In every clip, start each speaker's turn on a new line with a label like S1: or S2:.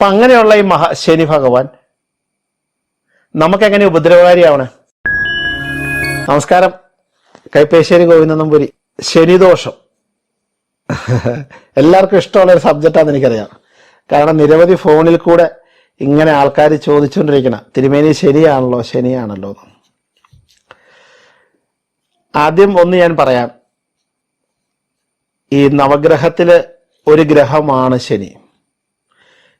S1: അപ്പൊ അങ്ങനെയുള്ള ഈ മഹാ ശനി ഭഗവാൻ നമുക്കെങ്ങനെ ഉപദ്രവകാരിയാവണേ? നമസ്കാരം. കൈപ്പേശ്ശേരി ഗോവിന്ദ നമ്പൂരി ശനിദോഷം. എല്ലാവർക്കും ഇഷ്ടമുള്ള ഒരു സബ്ജക്റ്റാന്ന് എനിക്കറിയാം. കാരണം നിരവധി ഫോണിൽ കൂടെ ഇങ്ങനെ ആൾക്കാർ ചോദിച്ചുകൊണ്ടിരിക്കണ തിരുമേനി ശനിയാണല്ലോ ശനിയാണല്ലോ. ആദ്യം ഒന്ന് ഞാൻ പറയാം. ഈ നവഗ്രഹത്തിൽ ഒരു ഗ്രഹമാണ് ശനി.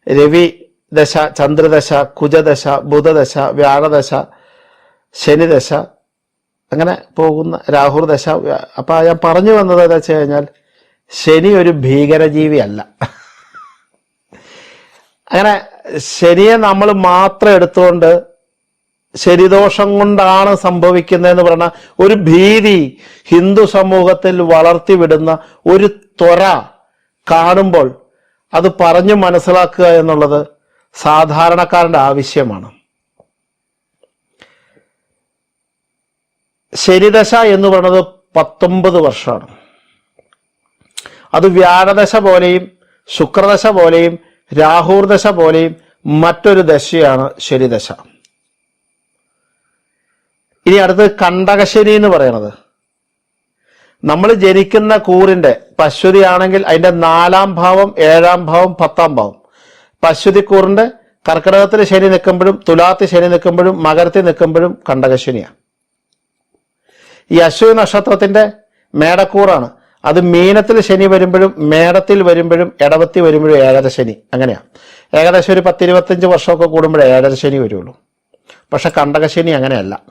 S1: രവി ദശ ചന്ദ്രദശ കുജദശ ബുധദശ വ്യാഴദശ ശനിദശ അങ്ങനെ പോകുന്ന രാഹുർ ദശ അപ്പൊ ഞാൻ പറഞ്ഞു വന്നത് എന്താ വെച്ച് കഴിഞ്ഞാൽ ശനി ഒരു ഭീകരജീവി അല്ല അങ്ങനെ ശനിയെ നമ്മൾ മാത്രം എടുത്തുകൊണ്ട് ശനിദോഷം കൊണ്ടാണ് സംഭവിക്കുന്നതെന്ന് പറഞ്ഞ ഒരു ഭീതി ഹിന്ദു സമൂഹത്തിൽ വളർത്തിവിടുന്ന ഒരു ത്വര കാണുമ്പോൾ അത് പറഞ്ഞു മനസ്സിലാക്കുക എന്നുള്ളത് സാധാരണക്കാരന്റെ ആവശ്യമാണ്. ശരിദശ എന്ന് പറയുന്നത് പത്തൊമ്പത് വർഷമാണ്. അത് വ്യാഴദശ പോലെയും ശുക്രദശ പോലെയും രാഹുർ ദശ പോലെയും മറ്റൊരു ദശയാണ് ശരിദശ ഇനി അടുത്ത് കണ്ടകശനി എന്ന് പറയുന്നത്. നമ്മൾ ജനിക്കുന്ന കൂറിന്റെ പശ്വതി ആണെങ്കിൽ അതിന്റെ നാലാം ഭാവം ഏഴാം ഭാവം പത്താം ഭാവം. പശ്വതി കൂറിന്റെ കർക്കിടകത്തിൽ ശനി നിൽക്കുമ്പോഴും തുലാത്തിൽ ശനി നിൽക്കുമ്പോഴും മകരത്തിൽ നിൽക്കുമ്പോഴും കണ്ടകശനിയാണ്. ഈ അശ്വതി നക്ഷത്രത്തിന്റെ മേടക്കൂറാണ്. അത് മീനത്തിൽ ശനി വരുമ്പോഴും മേടത്തിൽ വരുമ്പോഴും ഇടവത്തി വരുമ്പോഴും ഏഴര ശനി. അങ്ങനെയാണ്. ഏകദേശം ഒരു പത്തിരുപത്തഞ്ച് വർഷമൊക്കെ കൂടുമ്പോഴേ ഏഴര ശനി വരുള്ളൂ. പക്ഷെ കണ്ടകശനി അങ്ങനെയല്ല.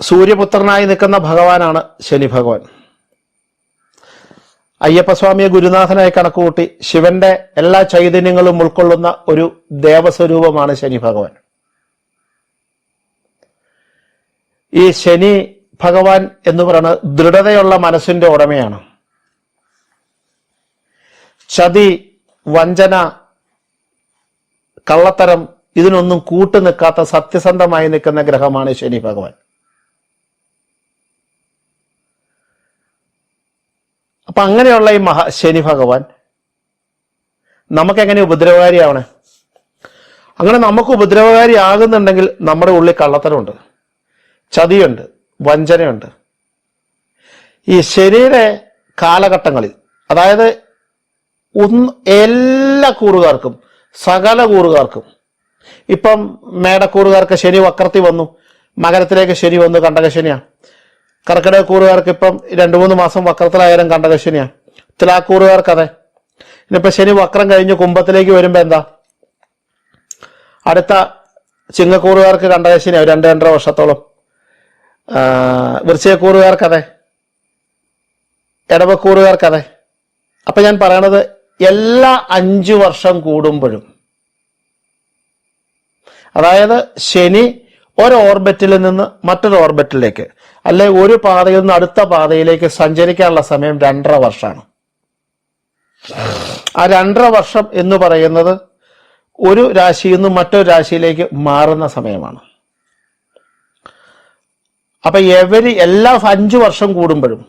S1: സൂര്യപുത്രനായി നിൽക്കുന്ന ഭഗവാനാണ് ശനി ഭഗവാൻ. അയ്യപ്പസ്വാമിയെ ഗുരുനാഥനായി കണക്കുകൂട്ടി ശിവന്റെ എല്ലാ ചൈതന്യങ്ങളും ഉൾക്കൊള്ളുന്ന ഒരു ദേവസ്വരൂപമാണ് ശനി ഭഗവാൻ. ഈ ശനി ഭഗവാൻ എന്ന് പറയുന്നത് ദൃഢതയുള്ള മനസ്സിന്റെ ഉടമയാണ്. ചതി വഞ്ചന കള്ളത്തരം ഇതിനൊന്നും കൂട്ടു നിൽക്കാത്ത സത്യസന്ധമായി നിൽക്കുന്ന ഗ്രഹമാണ് ശനി ഭഗവാൻ. അപ്പൊ അങ്ങനെയുള്ള ഈ മഹാ ശനി ഭഗവാൻ നമുക്കെങ്ങനെ ഉപദ്രവകാരിയാവണേ? അങ്ങനെ നമുക്ക് ഉപദ്രവകാരി ആകുന്നുണ്ടെങ്കിൽ നമ്മുടെ ഉള്ളിൽ കള്ളത്തരമുണ്ട് ചതിയുണ്ട് വഞ്ചനയുണ്ട്. ഈ ശനിയുടെ കാലഘട്ടങ്ങളിൽ അതായത് ഒന്ന് എല്ലാ കൂറുകാർക്കും സകല കൂറുകാർക്കും ഇപ്പം മേടക്കൂറുകാർക്ക് ശനി വക്രത്തിൽ വന്നു മകരത്തിലേക്ക് ശനി വന്നു കണ്ടകശനിയാണ് കർക്കിടക കൂറുകാർക്ക് ഇപ്പം രണ്ടു മൂന്ന് മാസം വക്രത്തിലായാലും കണ്ടകശനിയാണ് തുലാക്കൂറുകാർക്ക് അതെ. ഇനിയിപ്പോ ശനി വക്രം കഴിഞ്ഞ് കുംഭത്തിലേക്ക് വരുമ്പോൾ എന്താ? അടുത്ത ചിങ്ങക്കൂറുകാർക്ക് കണ്ടകശനിയാവും രണ്ട് രണ്ടര വർഷത്തോളം. വൃശ്ചയക്കൂറുകാർക്കതെ ഇടവക്കൂറുകാർക്കതെ അപ്പൊ ഞാൻ പറയണത് എല്ലാ അഞ്ചു വർഷം കൂടുമ്പോഴും. അതായത് ശനി ഒരു ഓർബിറ്റിൽ നിന്ന് മറ്റൊരു ഓർബിറ്റിലേക്ക്. അല്ലെ ഒരു പാതയിൽ നിന്ന് അടുത്ത പാതയിലേക്ക് സഞ്ചരിക്കാനുള്ള സമയം രണ്ടര വർഷമാണ്. ആ രണ്ടര വർഷം എന്ന് പറയുന്നത് ഒരു രാശിയിൽ നിന്ന് മറ്റൊരു രാശിയിലേക്ക് മാറുന്ന സമയമാണ്. അപ്പൊ എവരി എല്ലാ അഞ്ചു വർഷം കൂടുമ്പോഴും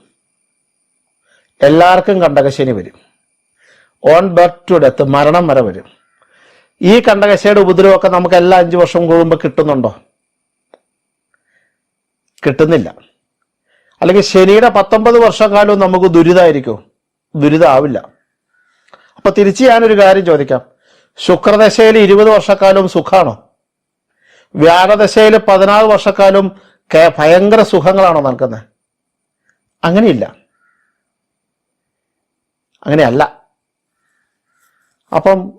S1: എല്ലാവർക്കും കണ്ടകശനി വരും. ഓൺ ബർത്ത് ടു ഡെത്ത് മരണം വരെ വരും. ഈ കണ്ടകശയുടെ ഉപദ്രവമൊക്കെ നമുക്ക് എല്ലാ അഞ്ചു വർഷം കൂടുമ്പോൾ കിട്ടുന്നുണ്ടോ? കിട്ടുന്നില്ല. അല്ലെങ്കിൽ ശനിയുടെ പത്തൊമ്പത് വർഷക്കാലവും നമുക്ക് ദുരിതമായിരിക്കും ദുരിതമാവില്ല അപ്പൊ തിരിച്ച് ഞാനൊരു കാര്യം ചോദിക്കാം. ശുക്രദശയിൽ ഇരുപത് വർഷക്കാലവും സുഖാണോ? വ്യാഴദശയിൽ പതിനാറ് വർഷക്കാലവും ഭയങ്കര സുഖങ്ങളാണോ നൽകുന്നത് അങ്ങനെയില്ല. അങ്ങനെയല്ല. അപ്പം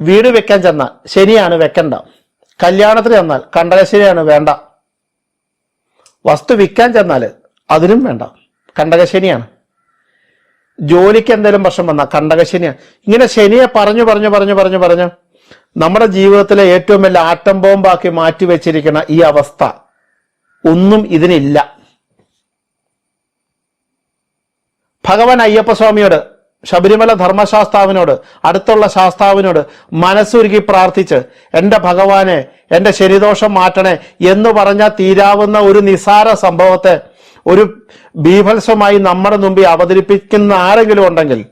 S1: വീട് വെക്കാൻ ചെന്നാൽ ശനിയാണ് വെക്കണ്ട. കല്യാണത്തിന് ചെന്നാൽ കണ്ടകശനിയാണ് വേണ്ട. വസ്തു വിൽക്കാൻ ചെന്നാൽ അതിനും വേണ്ട. കണ്ടകശനിയാണ്. ജോലിക്ക് എന്തെങ്കിലും പ്രശ്നം വന്നാൽ കണ്ടകശനിയാണ്. ഇങ്ങനെ ശനിയെ പറഞ്ഞു പറഞ്ഞു പറഞ്ഞു പറഞ്ഞു പറഞ്ഞു നമ്മുടെ ജീവിതത്തിലെ ഏറ്റവും വലിയ ആറ്റം ബോംബാക്കി മാറ്റി വെച്ചിരിക്കുന്ന ഈ അവസ്ഥ ഒന്നും ഇതിനില്ല. ഭഗവാൻ അയ്യപ്പസ്വാമിയോട് ശബരിമല ധർമ്മശാസ്താവിനോട് അടുത്തുള്ള ശാസ്താവിനോട് മനസ്സുരുക്കി പ്രാർത്ഥിച്ച് എന്റെ ഭഗവാനെ എന്റെ ശരിദോഷം മാറ്റണേ എന്ന് പറഞ്ഞാൽ തീരാവുന്ന ഒരു നിസാര സംഭവത്തെ ഒരു ബീഭത്സമായി നമ്മുടെ മുമ്പിൽ അവതരിപ്പിക്കുന്ന ആരെങ്കിലും ഉണ്ടെങ്കിൽ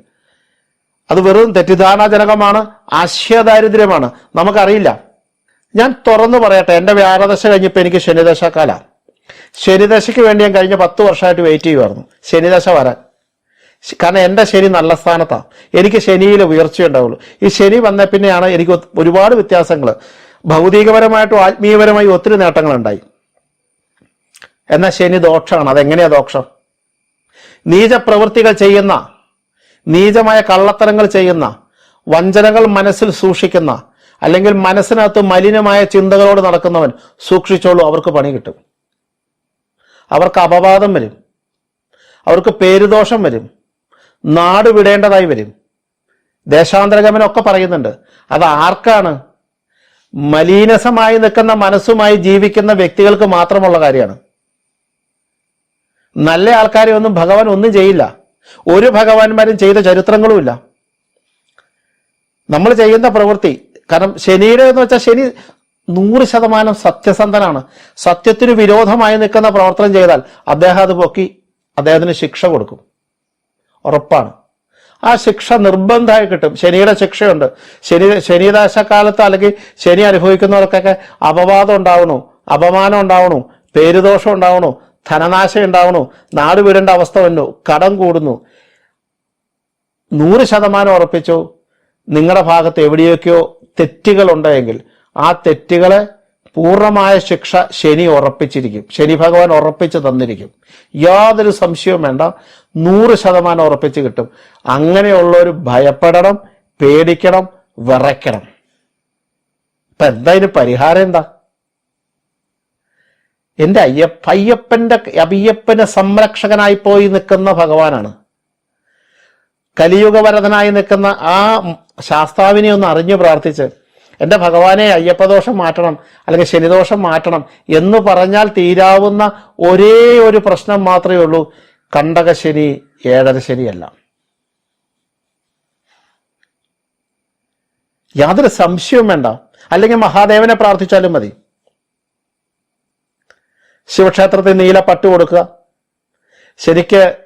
S1: അത് വെറും തെറ്റിദ്ധാരണാജനകമാണ് ആശയദാരിദ്ര്യമാണ്. നമുക്കറിയില്ല. ഞാൻ തുറന്നു പറയട്ടെ എന്റെ വ്യാഴദശ കഴിഞ്ഞപ്പോൾ എനിക്ക് ശനിദശക്കാല ശനിദശയ്ക്ക് വേണ്ടി ഞാൻ കഴിഞ്ഞ പത്ത് വർഷമായിട്ട് വെയിറ്റ് ചെയ്യുമായിരുന്നു ശനിദശ വരാൻ. കാരണം എന്റെ ശനി നല്ല സ്ഥാനത്താണ് എനിക്ക് ശനിയിൽ ഉയർച്ചയുണ്ടാവുള്ളൂ ഈ ശനി വന്ന പിന്നെയാണ് എനിക്ക് ഒരുപാട് വ്യത്യാസങ്ങൾ ഭൗതികപരമായിട്ടും ആത്മീയപരമായും ഒത്തിരി നേട്ടങ്ങളുണ്ടായി. എന്നാൽ ശനി ദോഷമാണ് അതെങ്ങനെയാ ദോഷം? നീച പ്രവൃത്തികൾ ചെയ്യുന്ന നീചമായ കള്ളത്തരങ്ങൾ ചെയ്യുന്ന വഞ്ചനകൾ മനസ്സിൽ സൂക്ഷിക്കുന്ന അല്ലെങ്കിൽ മനസ്സിനകത്ത് മലിനമായ ചിന്തകളോട് നടക്കുന്നവൻ സൂക്ഷിച്ചോളൂ അവർക്ക് പണി കിട്ടും. അവർക്ക് അപവാദം വരും. അവർക്ക് പേരുദോഷം വരും. നാട് വിടേണ്ടതായി വരും. ദേശാന്തരഗമനമൊക്കെ പറയുന്നുണ്ട്. അത് ആർക്കാണ്? മലീനസമായി നിൽക്കുന്ന മനസ്സുമായി ജീവിക്കുന്ന വ്യക്തികൾക്ക് മാത്രമുള്ള കാര്യമാണ്. നല്ല ആൾക്കാരെ ഒന്നും ഭഗവാൻ ഒന്നും ചെയ്യില്ല. ഒരു ഭഗവാന്മാരും ചെയ്ത ചരിത്രങ്ങളുമില്ല നമ്മൾ ചെയ്യുന്ന പ്രവൃത്തി കാരണം ശനിയുടെ എന്ന് വെച്ചാൽ ശനി നൂറ് ശതമാനം സത്യസന്ധനാണ്. സത്യത്തിന് വിരോധമായി നിൽക്കുന്ന പ്രവർത്തനം ചെയ്താൽ അദ്ദേഹം അത് പൊക്കി അദ്ദേഹത്തിന് ശിക്ഷ കൊടുക്കും. ഉറപ്പാണ്. ആ ശിക്ഷ നിർബന്ധമായി കിട്ടും. ശനിയുടെ ശിക്ഷയുണ്ട്. ശനി ശനിദാശക്കാലത്ത് അല്ലെങ്കിൽ ശനി അനുഭവിക്കുന്നവർക്കൊക്കെ അപവാദം ഉണ്ടാവണു അപമാനം ഉണ്ടാവണു പേരുദോഷം ഉണ്ടാവണു ധനനാശം ഉണ്ടാവണു നാട് വിടേണ്ട അവസ്ഥ വന്നു കടം കൂടുന്നു. നൂറ് ശതമാനം ഉറപ്പിച്ചു. നിങ്ങളുടെ ഭാഗത്ത് എവിടെയൊക്കെയോ തെറ്റുകൾ ഉണ്ടെങ്കിൽ ആ തെറ്റുകളെ പൂർണമായ ശിക്ഷ ശനി ഉറപ്പിച്ചിരിക്കും. ശനി ഭഗവാൻ ഉറപ്പിച്ച് തന്നിരിക്കും. യാതൊരു സംശയവും വേണ്ട. നൂറ് ശതമാനം ഉറപ്പിച്ച് കിട്ടും. അങ്ങനെയുള്ളവർ ഭയപ്പെടണം പേടിക്കണം വിറയ്ക്കണം. ഇപ്പൊ എന്താ പരിഹാരം എന്താ? എന്റെ അയ്യപ്പ അയ്യപ്പന്റെ അയ്യപ്പന് സംരക്ഷകനായി പോയി നിൽക്കുന്ന ഭഗവാനാണ്. കലിയുഗവരതനായി നിൽക്കുന്ന ആ ശാസ്താവിനെ ഒന്ന് അറിഞ്ഞു പ്രാർത്ഥിച്ച് എന്റെ ഭഗവാനെ അയ്യപ്പദോഷം മാറ്റണം അല്ലെങ്കിൽ ശനിദോഷം മാറ്റണം എന്ന് പറഞ്ഞാൽ തീരാവുന്ന ഒരേ ഒരു പ്രശ്നം മാത്രമേ ഉള്ളൂ. കണ്ടകശനി ഏഴര ശനിയല്ല. യാതൊരു സംശയവും വേണ്ട. അല്ലെങ്കിൽ മഹാദേവനെ പ്രാർത്ഥിച്ചാലും മതി. ശിവക്ഷേത്രത്തിൽ നീല പട്ട് കൊടുക്കുക. ശനിക്ക്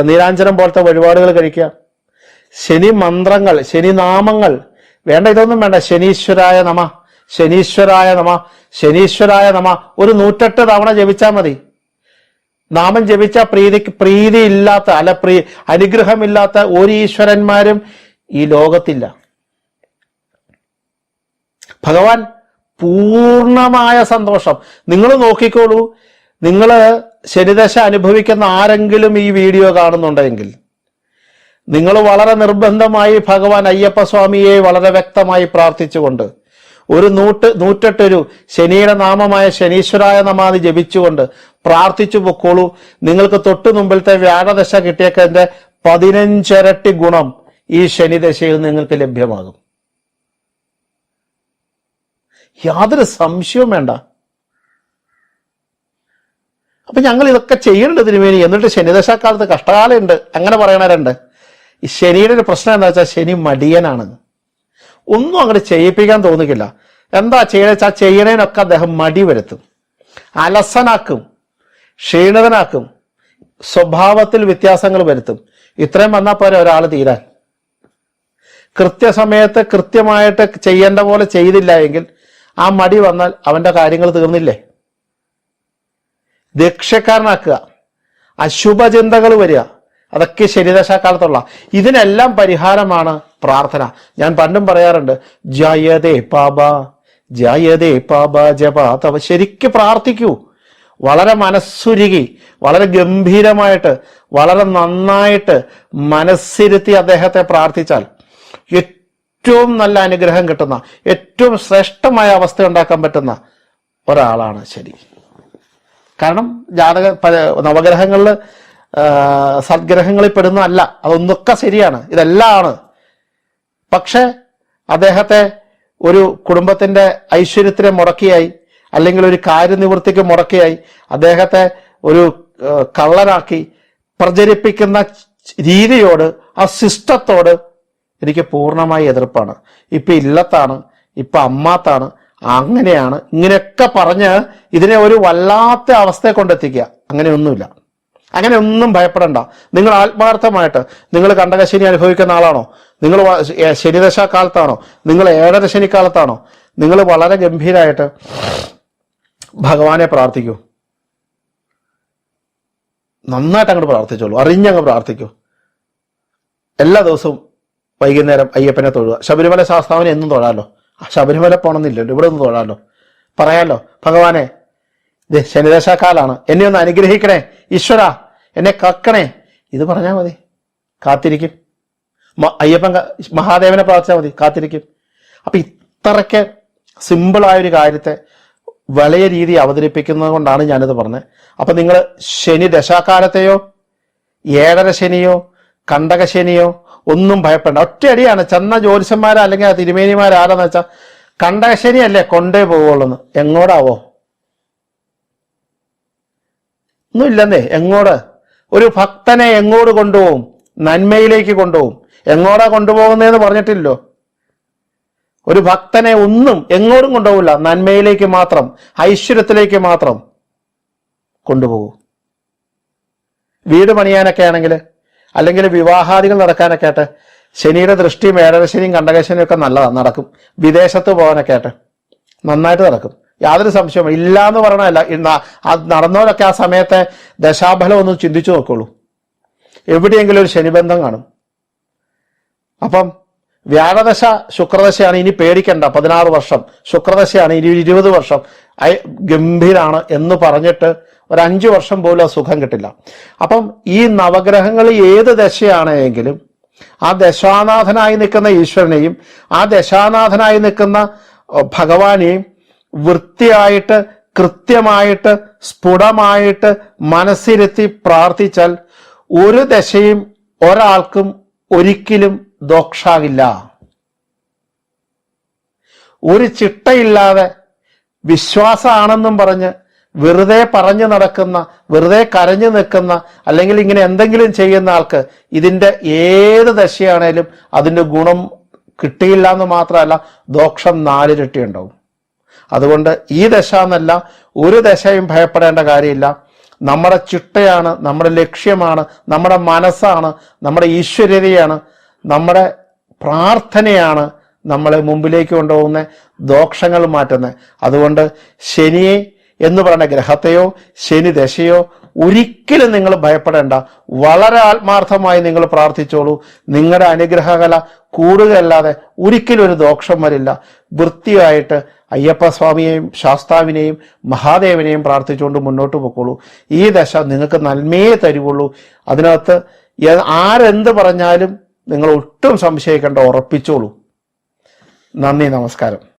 S1: നീരാഞ്ജനം പോലത്തെ വഴിപാടുകൾ കഴിക്കുക. ശനി മന്ത്രങ്ങൾ ശനി നാമങ്ങൾ വേണ്ട ഇതൊന്നും വേണ്ട. ശനീശ്വരായ നമ ശനീശ്വരായ നമ ശനീശ്വരായ നമ. ഒരു നൂറ്റെട്ട് തവണ ജപിച്ചാൽ മതി. നാമം ജപിച്ച പ്രീതിക്ക് പ്രീതി ഇല്ലാത്ത അല്ല പ്രീ അനുഗ്രഹമില്ലാത്ത ഒരു ഈശ്വരന്മാരും ഈ ലോകത്തില്ല. ഭഗവാൻ പൂർണമായ സന്തോഷം. നിങ്ങൾ നോക്കിക്കോളൂ. നിങ്ങൾ ശനിദശ അനുഭവിക്കുന്ന ആരെങ്കിലും ഈ വീഡിയോ കാണുന്നുണ്ടെങ്കിൽ നിങ്ങൾ വളരെ നിർബന്ധമായി ഭഗവാൻ അയ്യപ്പ സ്വാമിയെ വളരെ വ്യക്തമായി പ്രാർത്ഥിച്ചുകൊണ്ട് ഒരു നൂറ്റ് നൂറ്റെട്ടൊരു ശനിയുടെ നാമമായ ശനീശ്വരായ നമാതി ജപിച്ചുകൊണ്ട് പ്രാർത്ഥിച്ചു പൊക്കോളൂ. നിങ്ങൾക്ക് തൊട്ടു മുമ്പിലത്തെ വ്യാഴദശ കിട്ടിയേക്കതിന്റെ പതിനഞ്ചിരട്ടി ഗുണം ഈ ശനിദശയിൽ നിങ്ങൾക്ക് ലഭ്യമാകും. യാതൊരു സംശയവും വേണ്ട. അപ്പൊ ഞങ്ങൾ ഇതൊക്കെ ചെയ്യേണ്ടതിന് വേണ്ടി എന്നിട്ട് ശനിദശാക്കാലത്ത് കഷ്ടകാലമുണ്ട്. അങ്ങനെ പറയണവരുണ്ട്. ഈ ശനിയുടെ ഒരു പ്രശ്നം എന്താ വെച്ചാൽ ശനി മടിയനാണ് ഒന്നും അങ്ങോട്ട് ചെയ്യിപ്പിക്കാൻ തോന്നിക്കില്ല എന്താ ചെയ്യണ വെച്ചാൽ ചെയ്യണേനൊക്കെ അദ്ദേഹം മടി വരുത്തും. അലസനാക്കും. ക്ഷീണിതനാക്കും. സ്വഭാവത്തിൽ വ്യത്യാസങ്ങൾ വരുത്തും. ഇത്രയും വന്നാൽ പോരെ ഒരാൾ തീരാൻ. കൃത്യസമയത്ത് കൃത്യമായിട്ട് ചെയ്യേണ്ട പോലെ ചെയ്തില്ല എങ്കിൽ ആ മടി വന്നാൽ അവന്റെ കാര്യങ്ങൾ തീർന്നില്ലേ? ദക്ഷക്കാരനാക്കുക. അശുഭചിന്തകൾ വരിക. അതൊക്കെ ശനിദശാക്കാലത്തുള്ള ഇതിനെല്ലാം പരിഹാരമാണ് പ്രാർത്ഥന. ഞാൻ പണ്ടും പറയാറുണ്ട് ജയതേ പാബ ജയതേ പാബ ജപ തവ. ശരിക്ക് പ്രാർത്ഥിക്കൂ. വളരെ മനസ്സുരുകി വളരെ ഗംഭീരമായിട്ട് വളരെ നന്നായിട്ട് മനസ്സിരുത്തി അദ്ദേഹത്തെ പ്രാർത്ഥിച്ചാൽ ഏറ്റവും നല്ല അനുഗ്രഹം കിട്ടുന്ന ഏറ്റവും ശ്രേഷ്ഠമായ അവസ്ഥ ഉണ്ടാക്കാൻ പറ്റുന്ന ഒരാളാണ് ശരി. കാരണം ജാതക നവഗ്രഹങ്ങളിൽ ആ, പെടുന്ന പെടുന്നതല്ല അതൊന്നൊക്കെ ശരിയാണ്. ഇതെല്ലാമാണ്. പക്ഷെ അദ്ദേഹത്തെ ഒരു കുടുംബത്തിന്റെ ഐശ്വര്യത്തിനെ മുടക്കിയായി അല്ലെങ്കിൽ ഒരു കാര്യനിവൃത്തിക്ക് മുടക്കിയായി അദ്ദേഹത്തെ ഒരു കള്ളനാക്കി പ്രചരിപ്പിക്കുന്ന രീതിയോട് ആ സിസ്റ്റത്തോട് എനിക്ക് പൂർണമായി എതിർപ്പാണ്. ഇപ്പൊ ഇല്ലത്താണ് ഇപ്പൊ അമ്മാത്താണ് അങ്ങനെയാണ്. ഇങ്ങനെയൊക്കെ പറഞ്ഞ് ഇതിനെ ഒരു വല്ലാത്ത അവസ്ഥയെ കൊണ്ടെത്തിക്കുക. അങ്ങനെയൊന്നുമില്ല. അങ്ങനെ ഒന്നും ഭയപ്പെടണ്ട. നിങ്ങൾ ആത്മാർത്ഥമായിട്ട് നിങ്ങൾ കണ്ടകശനി അനുഭവിക്കുന്ന ആളാണോ? നിങ്ങൾ ശനിദശ കാലത്താണോ നിങ്ങൾ ഏഴര കാലത്താണോ നിങ്ങൾ വളരെ ഗംഭീരമായിട്ട് ഭഗവാനെ പ്രാർത്ഥിക്കൂ. നന്നായിട്ട് അങ്ങോട്ട് പ്രാർത്ഥിച്ചോളൂ. അറിഞ്ഞങ്ങ് പ്രാർത്ഥിക്കൂ. എല്ലാ ദിവസവും വൈകുന്നേരം അയ്യപ്പനെ തൊഴുക. ശബരിമല ശാസ്താവിനെ എന്നും തൊഴാലോ. ശബരിമല പോണമെന്നില്ലല്ലോ ഇവിടെ ഒന്ന് തൊഴാലോ. പറയാലോ ഭഗവാനെ ശനിദശാക്കാലാണ് എന്നെ ഒന്ന് അനുഗ്രഹിക്കണേ. ഈശ്വര എന്നെ കക്കണേ. ഇത് പറഞ്ഞാൽ മതി. കാത്തിരിക്കും. അയ്യപ്പൻ മഹാദേവനെ പ്രാർത്ഥിച്ചാൽ മതി. കാത്തിരിക്കും. അപ്പൊ ഇത്രയ്ക്ക് സിമ്പിളായൊരു കാര്യത്തെ വലിയ രീതി അവതരിപ്പിക്കുന്നത് കൊണ്ടാണ് ഞാനിത് പറഞ്ഞത്. അപ്പൊ നിങ്ങൾ ശനി ദശാകാലത്തെയോ ഏഴര ശനിയോ കണ്ടക ശനിയോ ഒന്നും ഭയപ്പെടണ്ട. ഒറ്റയടിയാണ്. ചെന്ന ജ്യോത്സ്യന്മാരാ അല്ലെങ്കിൽ ആ തിരുമേനിമാരാരാന്ന് വെച്ചാൽ കണ്ടക ശനിയല്ലേ കൊണ്ടേ പോവുള്ളൂ എങ്ങോടാവോ? ഒന്നും ഇല്ലെന്നേ എങ്ങോട്? ഒരു ഭക്തനെ എങ്ങോട് കൊണ്ടുപോകും? നന്മയിലേക്ക് കൊണ്ടുപോകും. എങ്ങോടാ കൊണ്ടുപോകുന്നതെന്ന് പറഞ്ഞിട്ടില്ലോ. ഒരു ഭക്തനെ ഒന്നും എങ്ങോട്ടും കൊണ്ടുപോകില്ല. നന്മയിലേക്ക് മാത്രം ഐശ്വര്യത്തിലേക്ക് മാത്രം കൊണ്ടുപോകും. വീട് പണിയാനൊക്കെ ആണെങ്കിൽ അല്ലെങ്കിൽ വിവാഹാദികൾ നടക്കാനൊക്കെ ആയിട്ട് ശനിയുടെ ദൃഷ്ടിയും ഏഴരശനിയും കണ്ടകശനിയും ഒക്കെ നല്ലതാണ് നടക്കും. വിദേശത്ത് പോകാനൊക്കെ ആയിട്ട് നന്നായിട്ട് നടക്കും. യാതൊരു സംശയവും ഇല്ല എന്ന് പറയണല്ല അത് നടന്നവരൊക്കെ ആ സമയത്തെ ദശാഫലം ഒന്ന് ചിന്തിച്ചു നോക്കുള്ളൂ. എവിടെയെങ്കിലും ഒരു ശനിബന്ധം കാണും. അപ്പം വ്യാഴദശ ശുക്രദശയാണ് ഇനി പേടിക്കണ്ട. പതിനാറ് വർഷം. ശുക്രദശയാണ് ഇനി ഇരുപത് വർഷം. ഗംഭീരാണ് എന്ന് പറഞ്ഞിട്ട് ഒരു അഞ്ച് വർഷം പോലും സുഖം കിട്ടില്ല. അപ്പം ഈ നവഗ്രഹങ്ങൾ ഏത് ദശയാണെങ്കിലും ആ ദശാനാഥനായി നിൽക്കുന്ന ഈശ്വരനെയും ആ ദശാനാഥനായി നിൽക്കുന്ന ഭഗവാനെയും വൃത്തിയായിട്ട് കൃത്യമായിട്ട് സ്ഫുടമായിട്ട് മനസ്സിരുത്തി പ്രാർത്ഥിച്ചാൽ ഒരു ദശയും ഒരാൾക്കും ഒരിക്കലും ദോഷാകില്ല ഒരു ചിട്ടയില്ലാതെ വിശ്വാസമാണെന്നും പറഞ്ഞ് വെറുതെ പറഞ്ഞു നടക്കുന്ന വെറുതെ കരഞ്ഞു നിൽക്കുന്ന അല്ലെങ്കിൽ ഇങ്ങനെ എന്തെങ്കിലും ചെയ്യുന്ന ആൾക്ക് ഇതിന്റെ ഏത് ദശയാണേലും അതിന്റെ ഗുണം കിട്ടിയില്ല എന്ന് മാത്രമല്ല ദോഷം നാലിരട്ടി ഉണ്ടാവും അതുകൊണ്ട് ഈ ദശ എന്നല്ല ഒരു ദശയും ഭയപ്പെടേണ്ട കാര്യമില്ല. നമ്മുടെ ചിട്ടയാണ് നമ്മുടെ ലക്ഷ്യമാണ് നമ്മുടെ മനസ്സാണ് നമ്മുടെ ഈശ്വര്യതയാണ് നമ്മുടെ പ്രാർത്ഥനയാണ് നമ്മളെ മുമ്പിലേക്ക് കൊണ്ടുപോകുന്ന ദോഷങ്ങൾ മാറ്റുന്നത്. അതുകൊണ്ട് ശനിയെ എന്ന് പറയുന്ന ഗ്രഹത്തെയോ ശനി ദശയോ ഒരിക്കലും നിങ്ങൾ ഭയപ്പെടേണ്ട. വളരെ ആത്മാർത്ഥമായി നിങ്ങൾ പ്രാർത്ഥിച്ചോളൂ. നിങ്ങളുടെ അനുഗ്രഹകല കൂടുകയല്ലാതെ ഒരിക്കലും ഒരു ദോഷം വരില്ല. വൃത്തിയായിട്ട് അയ്യപ്പ സ്വാമിയെയും ശാസ്താവിനെയും മഹാദേവനെയും പ്രാർത്ഥിച്ചുകൊണ്ട് മുന്നോട്ട് പോയിക്കോളൂ ഈ ദശ നിങ്ങൾക്ക് നന്മയെ തരുവുള്ളൂ. അതിനകത്ത് ആരെന്ത് പറഞ്ഞാലും നിങ്ങൾ ഒട്ടും സംശയിക്കേണ്ട ഉറപ്പിച്ചോളൂ. നന്ദി നമസ്കാരം.